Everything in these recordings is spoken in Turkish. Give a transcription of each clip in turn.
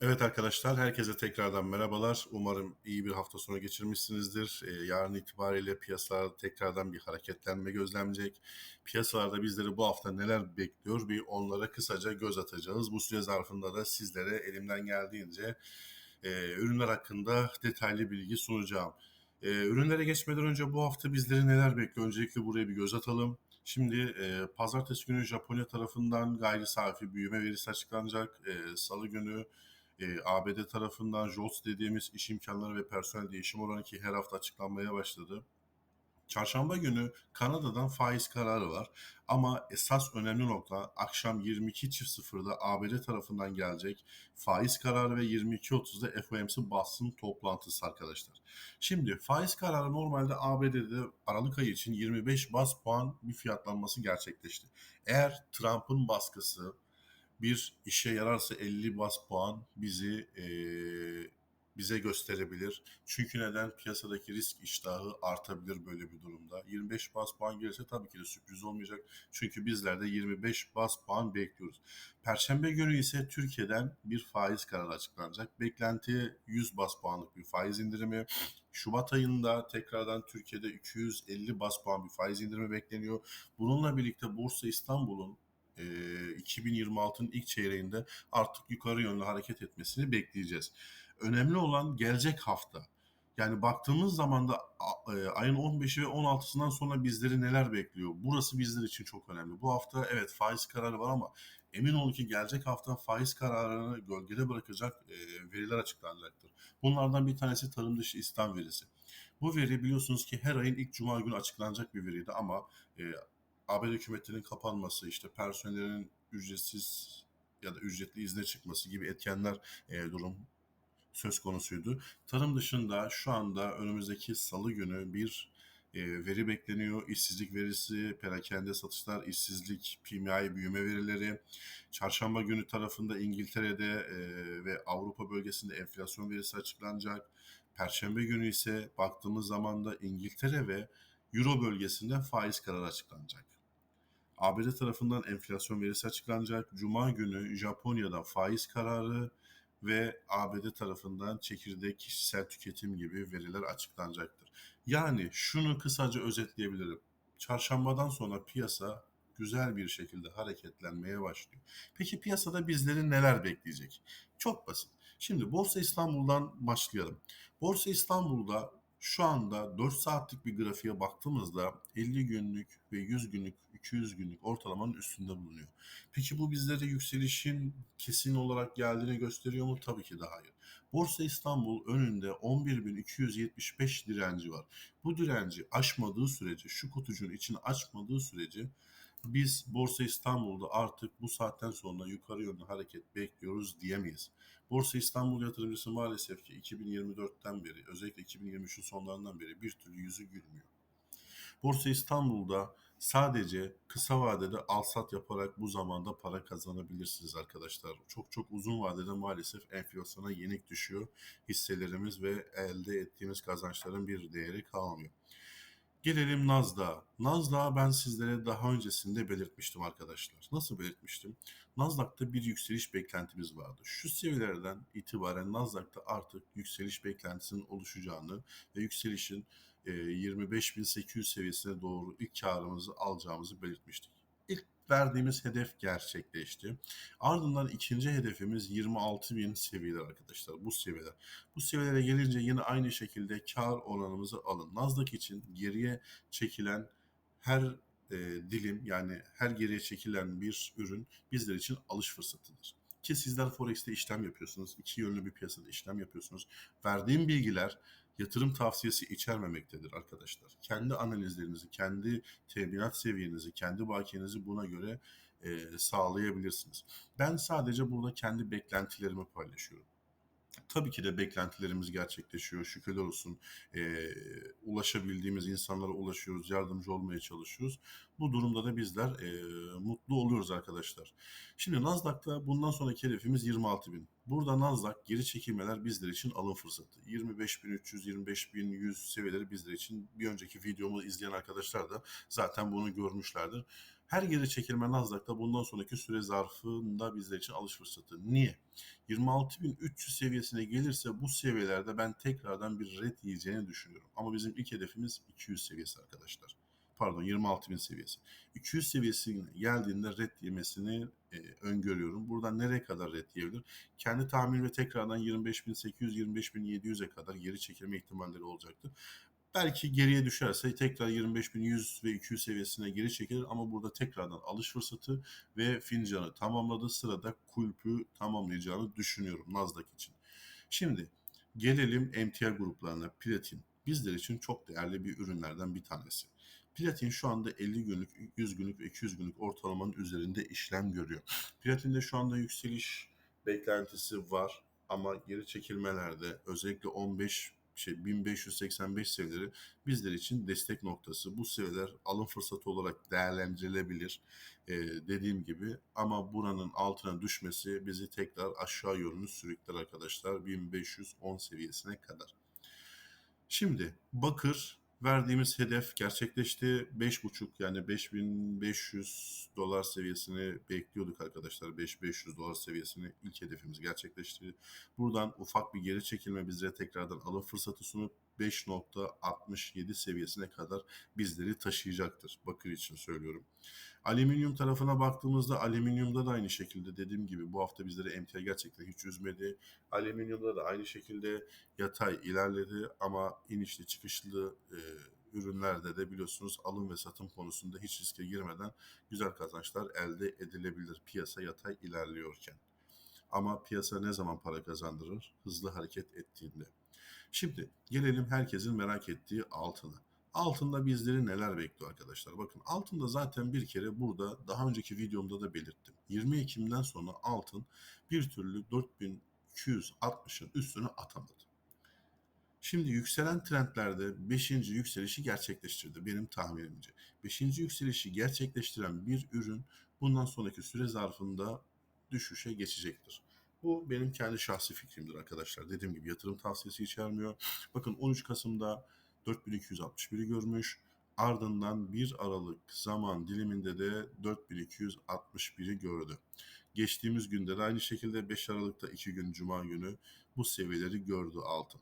Evet arkadaşlar, herkese tekrardan merhabalar. Umarım iyi bir hafta sonu geçirmişsinizdir. Ee, yarın itibariyle piyasalarda tekrardan bir hareketlenme gözlemleyecek. Piyasalarda bizleri bu hafta neler bekliyor bir onlara kısaca göz atacağız. Bu süre zarfında da sizlere elimden geldiğince e, ürünler hakkında detaylı bilgi sunacağım. E, ürünlere geçmeden önce bu hafta bizleri neler bekliyor? Öncelikle buraya bir göz atalım. Şimdi e, pazartesi günü Japonya tarafından gayri safi büyüme verisi açıklanacak. E, Salı günü e, ABD tarafından JOLTS dediğimiz iş imkanları ve personel değişim oranı ki her hafta açıklanmaya başladı. Çarşamba günü Kanada'dan faiz kararı var. Ama esas önemli nokta akşam 22.00'da ABD tarafından gelecek faiz kararı ve 22.30'da FOMC basın toplantısı arkadaşlar. Şimdi faiz kararı normalde ABD'de Aralık ayı için 25 bas puan bir fiyatlanması gerçekleşti. Eğer Trump'ın baskısı bir işe yararsa 50 bas puan bizi e, bize gösterebilir. Çünkü neden? Piyasadaki risk iştahı artabilir böyle bir durumda. 25 bas puan gelirse tabii ki de sürpriz olmayacak. Çünkü bizler de 25 bas puan bekliyoruz. Perşembe günü ise Türkiye'den bir faiz kararı açıklanacak. Beklenti 100 bas puanlık bir faiz indirimi. Şubat ayında tekrardan Türkiye'de 250 bas puan bir faiz indirimi bekleniyor. Bununla birlikte Borsa İstanbul'un 2026'ın ilk çeyreğinde artık yukarı yönlü hareket etmesini bekleyeceğiz. Önemli olan gelecek hafta. Yani baktığımız zaman da ayın 15'i ve 16'sından sonra bizleri neler bekliyor? Burası bizler için çok önemli. Bu hafta evet faiz kararı var ama emin olun ki gelecek hafta faiz kararını gölgede bırakacak veriler açıklanacaktır. Bunlardan bir tanesi tarım dışı istihdam verisi. Bu veri biliyorsunuz ki her ayın ilk cuma günü açıklanacak bir veriydi ama ABD hükümetinin kapanması, işte personelin ücretsiz ya da ücretli izne çıkması gibi etkenler e, durum söz konusuydu. Tarım dışında şu anda önümüzdeki salı günü bir e, veri bekleniyor. İşsizlik verisi, perakende satışlar, işsizlik, PMI büyüme verileri. Çarşamba günü tarafında İngiltere'de e, ve Avrupa bölgesinde enflasyon verisi açıklanacak. Perşembe günü ise baktığımız zaman da İngiltere ve Euro bölgesinde faiz kararı açıklanacak. ABD tarafından enflasyon verisi açıklanacak. Cuma günü Japonya'da faiz kararı ve ABD tarafından çekirdek kişisel tüketim gibi veriler açıklanacaktır. Yani şunu kısaca özetleyebilirim. Çarşambadan sonra piyasa güzel bir şekilde hareketlenmeye başlıyor. Peki piyasada bizleri neler bekleyecek? Çok basit. Şimdi Borsa İstanbul'dan başlayalım. Borsa İstanbul'da şu anda 4 saatlik bir grafiğe baktığımızda 50 günlük ve 100 günlük, 200 günlük ortalamanın üstünde bulunuyor. Peki bu bizlere yükselişin kesin olarak geldiğini gösteriyor mu? Tabii ki de hayır. Borsa İstanbul önünde 11.275 direnci var. Bu direnci aşmadığı sürece, şu kutucuğun içini açmadığı sürece biz Borsa İstanbul'da artık bu saatten sonra yukarı yönlü hareket bekliyoruz diyemeyiz. Borsa İstanbul yatırımcısı maalesef ki 2024'ten beri özellikle 2023'ün sonlarından beri bir türlü yüzü gülmüyor. Borsa İstanbul'da sadece kısa vadede alsat yaparak bu zamanda para kazanabilirsiniz arkadaşlar. Çok çok uzun vadede maalesef enflasyona yenik düşüyor hisselerimiz ve elde ettiğimiz kazançların bir değeri kalmıyor. Gelelim Nasdaq'a. Nasdaq'a ben sizlere daha öncesinde belirtmiştim arkadaşlar. Nasıl belirtmiştim? Nasdaq'ta bir yükseliş beklentimiz vardı. Şu seviyelerden itibaren Nasdaq'ta artık yükseliş beklentisinin oluşacağını ve yükselişin 25.800 seviyesine doğru ilk karımızı alacağımızı belirtmiştik. İlk verdiğimiz hedef gerçekleşti. Ardından ikinci hedefimiz 26 bin seviyeler arkadaşlar. Bu seviyeler. Bu seviyelere gelince yine aynı şekilde kar oranımızı alın. Nasdaq için geriye çekilen her e, dilim yani her geriye çekilen bir ürün bizler için alış fırsatıdır. Ki sizler Forex'te işlem yapıyorsunuz. iki yönlü bir piyasada işlem yapıyorsunuz. Verdiğim bilgiler yatırım tavsiyesi içermemektedir arkadaşlar. Kendi analizlerinizi, kendi teminat seviyenizi, kendi bakiyenizi buna göre e, sağlayabilirsiniz. Ben sadece burada kendi beklentilerimi paylaşıyorum. Tabii ki de beklentilerimiz gerçekleşiyor. Şükürler olsun. E, ulaşabildiğimiz insanlara ulaşıyoruz, yardımcı olmaya çalışıyoruz. Bu durumda da bizler e, mutlu oluyoruz arkadaşlar. Şimdi Nasdaq'ta bundan sonraki hedefimiz 26 bin. Burada Nasdaq geri çekilmeler bizler için alım fırsatı. 25.300, 25.100 seviyeleri bizler için bir önceki videomu izleyen arkadaşlar da zaten bunu görmüşlerdir. Her geri çekilme Nasdaq'ta bundan sonraki süre zarfında bizler için alış fırsatı. Niye? 26.300 seviyesine gelirse bu seviyelerde ben tekrardan bir red yiyeceğini düşünüyorum. Ama bizim ilk hedefimiz 200 seviyesi arkadaşlar. Pardon 26.000 seviyesi. 200 seviyesine geldiğinde red yemesini e, öngörüyorum. Buradan nereye kadar red yiyebilir? Kendi tahmin ve tekrardan 25.800-25.700'e kadar geri çekilme ihtimalleri olacaktır. Belki geriye düşerse tekrar 25.100 ve 200 seviyesine geri çekilir ama burada tekrardan alış fırsatı ve fincanı tamamladı. Sırada kulpü tamamlayacağını düşünüyorum Nasdaq için. Şimdi gelelim emtia gruplarına. Platin bizler için çok değerli bir ürünlerden bir tanesi. Platin şu anda 50 günlük, 100 günlük ve 200 günlük ortalamanın üzerinde işlem görüyor. Platinde şu anda yükseliş beklentisi var ama geri çekilmelerde özellikle 15 şey 1585 seviyeleri bizler için destek noktası. Bu seviyeler alım fırsatı olarak değerlendirilebilir ee, dediğim gibi ama buranın altına düşmesi bizi tekrar aşağı yönlü sürükler arkadaşlar 1510 seviyesine kadar. Şimdi bakır verdiğimiz hedef gerçekleşti. 5.5 yani 5500 dolar seviyesini bekliyorduk arkadaşlar. 5500 dolar seviyesini ilk hedefimiz gerçekleşti. Buradan ufak bir geri çekilme bizlere tekrardan alım fırsatı sunup 5.67 seviyesine kadar bizleri taşıyacaktır. Bakır için söylüyorum. Alüminyum tarafına baktığımızda alüminyumda da aynı şekilde dediğim gibi bu hafta bizleri emtia gerçekten hiç üzmedi. Alüminyumda da aynı şekilde yatay ilerledi ama inişli çıkışlı e, ürünlerde de biliyorsunuz alım ve satım konusunda hiç riske girmeden güzel kazançlar elde edilebilir piyasa yatay ilerliyorken. Ama piyasa ne zaman para kazandırır? Hızlı hareket ettiğinde. Şimdi gelelim herkesin merak ettiği altına. Altında bizleri neler bekliyor arkadaşlar? Bakın altında zaten bir kere burada daha önceki videomda da belirttim. 20 Ekim'den sonra altın bir türlü 4260'ın üstüne atamadı. Şimdi yükselen trendlerde 5. yükselişi gerçekleştirdi benim tahminimce. 5. yükselişi gerçekleştiren bir ürün bundan sonraki süre zarfında düşüşe geçecektir. Bu benim kendi şahsi fikrimdir arkadaşlar. Dediğim gibi yatırım tavsiyesi içermiyor. Bakın 13 Kasım'da 4261'i görmüş. Ardından 1 Aralık zaman diliminde de 4261'i gördü. Geçtiğimiz günde de aynı şekilde 5 Aralık'ta 2 gün Cuma günü bu seviyeleri gördü altın.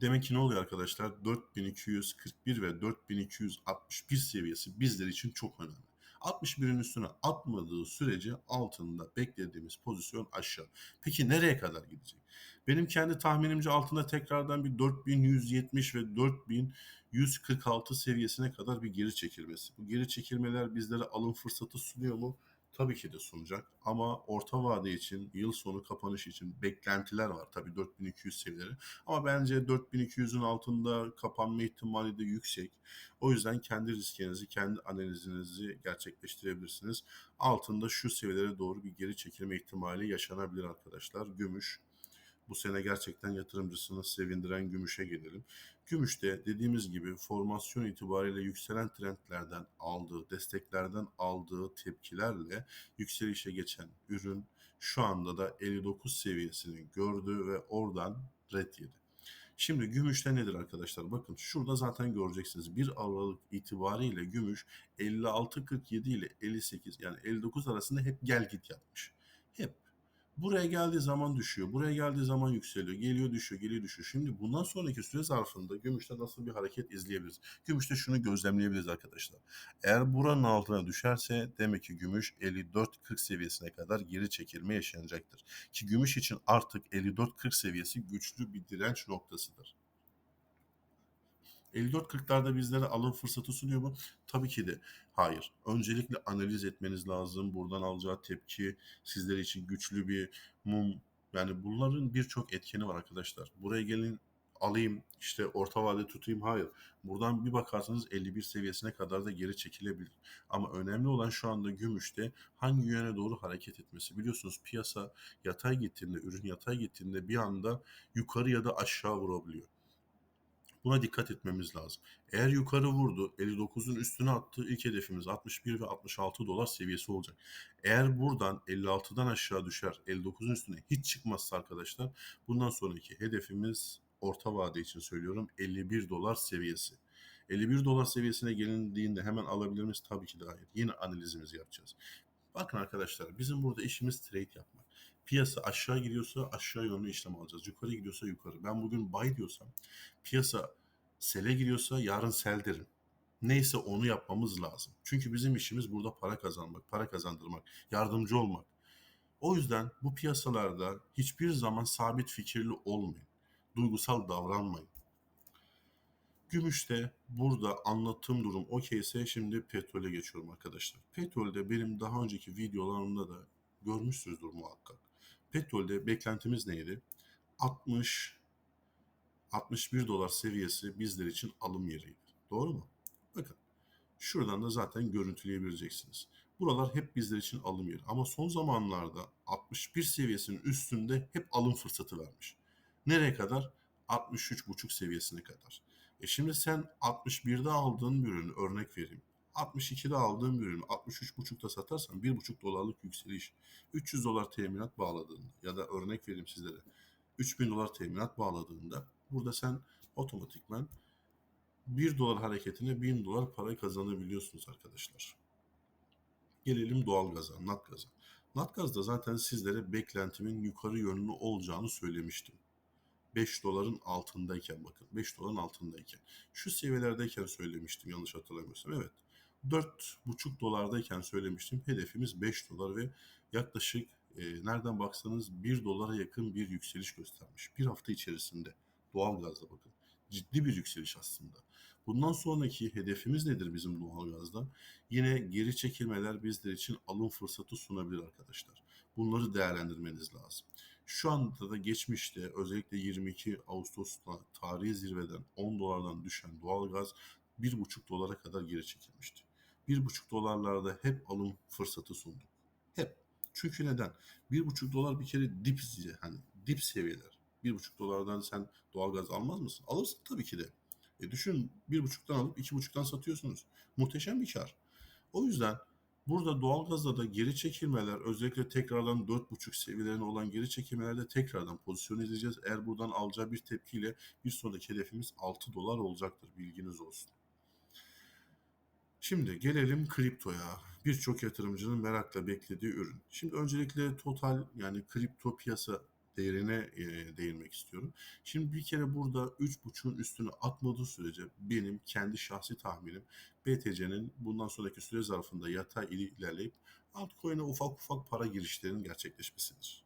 Demek ki ne oluyor arkadaşlar? 4241 ve 4261 seviyesi bizler için çok önemli. 61'in üstüne atmadığı sürece altında beklediğimiz pozisyon aşağı. Peki nereye kadar gidecek? Benim kendi tahminimce altında tekrardan bir 4170 ve 4146 seviyesine kadar bir geri çekilmesi. Bu geri çekilmeler bizlere alım fırsatı sunuyor mu? Tabii ki de sunacak ama orta vade için, yıl sonu kapanış için beklentiler var tabii 4200 seviyeleri. Ama bence 4200'ün altında kapanma ihtimali de yüksek. O yüzden kendi riskinizi, kendi analizinizi gerçekleştirebilirsiniz. Altında şu seviyelere doğru bir geri çekilme ihtimali yaşanabilir arkadaşlar. Gümüş, bu sene gerçekten yatırımcısını sevindiren gümüşe gelelim. Gümüşte dediğimiz gibi formasyon itibariyle yükselen trendlerden aldığı, desteklerden aldığı tepkilerle yükselişe geçen ürün şu anda da 59 seviyesini gördü ve oradan red yedi. Şimdi gümüşte nedir arkadaşlar? Bakın şurada zaten göreceksiniz. 1 Aralık itibariyle gümüş 56.47 ile 58 yani 59 arasında hep gel git yapmış. Hep Buraya geldiği zaman düşüyor. Buraya geldiği zaman yükseliyor. Geliyor düşüyor. Geliyor düşüyor. Şimdi bundan sonraki süre zarfında gümüşte nasıl bir hareket izleyebiliriz? Gümüşte şunu gözlemleyebiliriz arkadaşlar. Eğer buranın altına düşerse demek ki gümüş 54-40 seviyesine kadar geri çekilme yaşanacaktır. Ki gümüş için artık 54-40 seviyesi güçlü bir direnç noktasıdır. 54-40'larda bizlere alım fırsatı sunuyor mu? Tabii ki de hayır. Öncelikle analiz etmeniz lazım. Buradan alacağı tepki sizler için güçlü bir mum. Yani bunların birçok etkeni var arkadaşlar. Buraya gelin alayım işte orta vade tutayım hayır. Buradan bir bakarsanız 51 seviyesine kadar da geri çekilebilir. Ama önemli olan şu anda gümüşte hangi yöne doğru hareket etmesi. Biliyorsunuz piyasa yatay gittiğinde, ürün yatay gittiğinde bir anda yukarı ya da aşağı vurabiliyor. Buna dikkat etmemiz lazım. Eğer yukarı vurdu 59'un üstüne attığı ilk hedefimiz 61 ve 66 dolar seviyesi olacak. Eğer buradan 56'dan aşağı düşer 59'un üstüne hiç çıkmazsa arkadaşlar bundan sonraki hedefimiz orta vade için söylüyorum 51 dolar seviyesi. 51 dolar seviyesine gelindiğinde hemen alabilir miyiz? Tabii ki de hayır. Yine analizimizi yapacağız. Bakın arkadaşlar bizim burada işimiz trade yapmak. Piyasa aşağı gidiyorsa aşağı yönlü işlem alacağız. Yukarı gidiyorsa yukarı. Ben bugün buy diyorsam piyasa sele gidiyorsa yarın sell derim. Neyse onu yapmamız lazım. Çünkü bizim işimiz burada para kazanmak, para kazandırmak, yardımcı olmak. O yüzden bu piyasalarda hiçbir zaman sabit fikirli olmayın. Duygusal davranmayın. Gümüşte burada anlattığım durum okeyse şimdi petrole geçiyorum arkadaşlar. Petrolde benim daha önceki videolarımda da görmüşsünüzdür muhakkak. Petrolde beklentimiz neydi? 60 61 dolar seviyesi bizler için alım yeriydi. Doğru mu? Bakın şuradan da zaten görüntüleyebileceksiniz. Buralar hep bizler için alım yeri. Ama son zamanlarda 61 seviyesinin üstünde hep alım fırsatı vermiş. Nereye kadar? 63,5 seviyesine kadar. E şimdi sen 61'de aldığın bir ürünü örnek vereyim. 62'de aldığın bir ürünü 63,5'da satarsan 1,5 dolarlık yükseliş. 300 dolar teminat bağladığında ya da örnek vereyim sizlere 3000 dolar teminat bağladığında burada sen otomatikman 1 dolar hareketine 1000 dolar para kazanabiliyorsunuz arkadaşlar. Gelelim doğalgaza, natgaza. Natgaz'da zaten sizlere beklentimin yukarı yönlü olacağını söylemiştim. 5 doların altındayken bakın 5 doların altındayken. Şu seviyelerdeyken söylemiştim yanlış hatırlamıyorsam. Evet 4,5 dolardayken söylemiştim. Hedefimiz 5 dolar ve yaklaşık e, nereden baksanız 1 dolara yakın bir yükseliş göstermiş. Bir hafta içerisinde doğalgazda bakın. Ciddi bir yükseliş aslında. Bundan sonraki hedefimiz nedir bizim doğalgazda? Yine geri çekilmeler bizler için alım fırsatı sunabilir arkadaşlar. Bunları değerlendirmeniz lazım. Şu anda da geçmişte özellikle 22 Ağustos'ta tarihi zirveden 10 dolardan düşen doğalgaz 1,5 dolara kadar geri çekilmişti. 1,5 dolarlarda hep alım fırsatı sunduk. Hep. Çünkü neden? 1,5 dolar bir kere dip hani dip seviyeler. 1,5 dolardan sen doğalgaz almaz mısın? Alırsın tabii ki de. E düşün 1,5'tan alıp 2,5'tan satıyorsunuz. Muhteşem bir kar. O yüzden burada doğalgazda da geri çekilmeler özellikle tekrardan 4,5 seviyelerine olan geri çekilmelerde tekrardan pozisyon edeceğiz. Eğer buradan alacağı bir tepkiyle bir sonraki hedefimiz 6 dolar olacaktır. Bilginiz olsun. Şimdi gelelim kriptoya. Birçok yatırımcının merakla beklediği ürün. Şimdi öncelikle total yani kripto piyasa değerine e, değinmek istiyorum. Şimdi bir kere burada 3.5'un üstüne atmadığı sürece benim kendi şahsi tahminim BTC'nin bundan sonraki süre zarfında yatay ilerleyip altcoin'e ufak ufak para girişlerinin gerçekleşmesidir.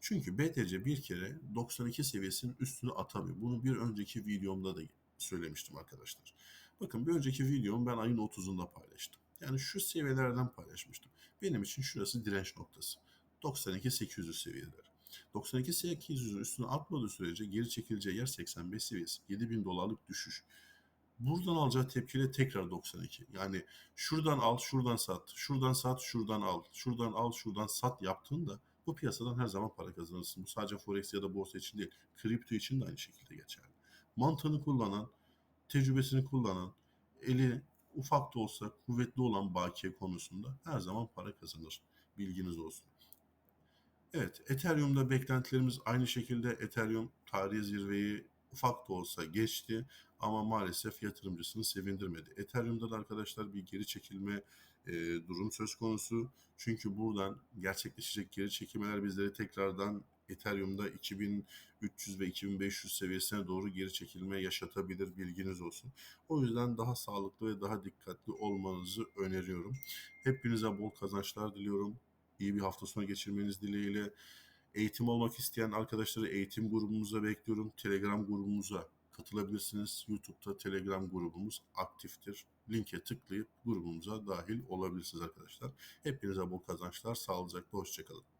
Çünkü BTC bir kere 92 seviyesinin üstüne atamıyor. Bunu bir önceki videomda da söylemiştim arkadaşlar. Bakın bir önceki videomu ben ayın 30'unda paylaştım. Yani şu seviyelerden paylaşmıştım. Benim için şurası direnç noktası. 92-800 seviyeler. 92 800'ün üstüne atmadığı sürece geri çekileceği yer 85 seviyesi. 7000 dolarlık düşüş. Buradan alacağı tepkiyle tekrar 92. Yani şuradan al, şuradan sat, şuradan sat, şuradan al, şuradan al, şuradan sat yaptığında bu piyasadan her zaman para kazanırsın. Bu sadece forex ya da borsa için değil, kripto için de aynı şekilde geçerli. Mantığını kullanan, tecrübesini kullanan, eli ufak da olsa kuvvetli olan bakiye konusunda her zaman para kazanır. Bilginiz olsun. Evet, Ethereum'da beklentilerimiz aynı şekilde Ethereum tarihi zirveyi ufak da olsa geçti ama maalesef yatırımcısını sevindirmedi. Ethereum'da da arkadaşlar bir geri çekilme e, durum söz konusu. Çünkü buradan gerçekleşecek geri çekilmeler bizleri tekrardan Ethereum'da 2300 ve 2500 seviyesine doğru geri çekilme yaşatabilir bilginiz olsun. O yüzden daha sağlıklı ve daha dikkatli olmanızı öneriyorum. Hepinize bol kazançlar diliyorum iyi bir hafta sonu geçirmeniz dileğiyle. Eğitim almak isteyen arkadaşları eğitim grubumuza bekliyorum. Telegram grubumuza katılabilirsiniz. YouTube'da Telegram grubumuz aktiftir. Linke tıklayıp grubumuza dahil olabilirsiniz arkadaşlar. Hepinize bol kazançlar. Sağlıcakla hoşçakalın.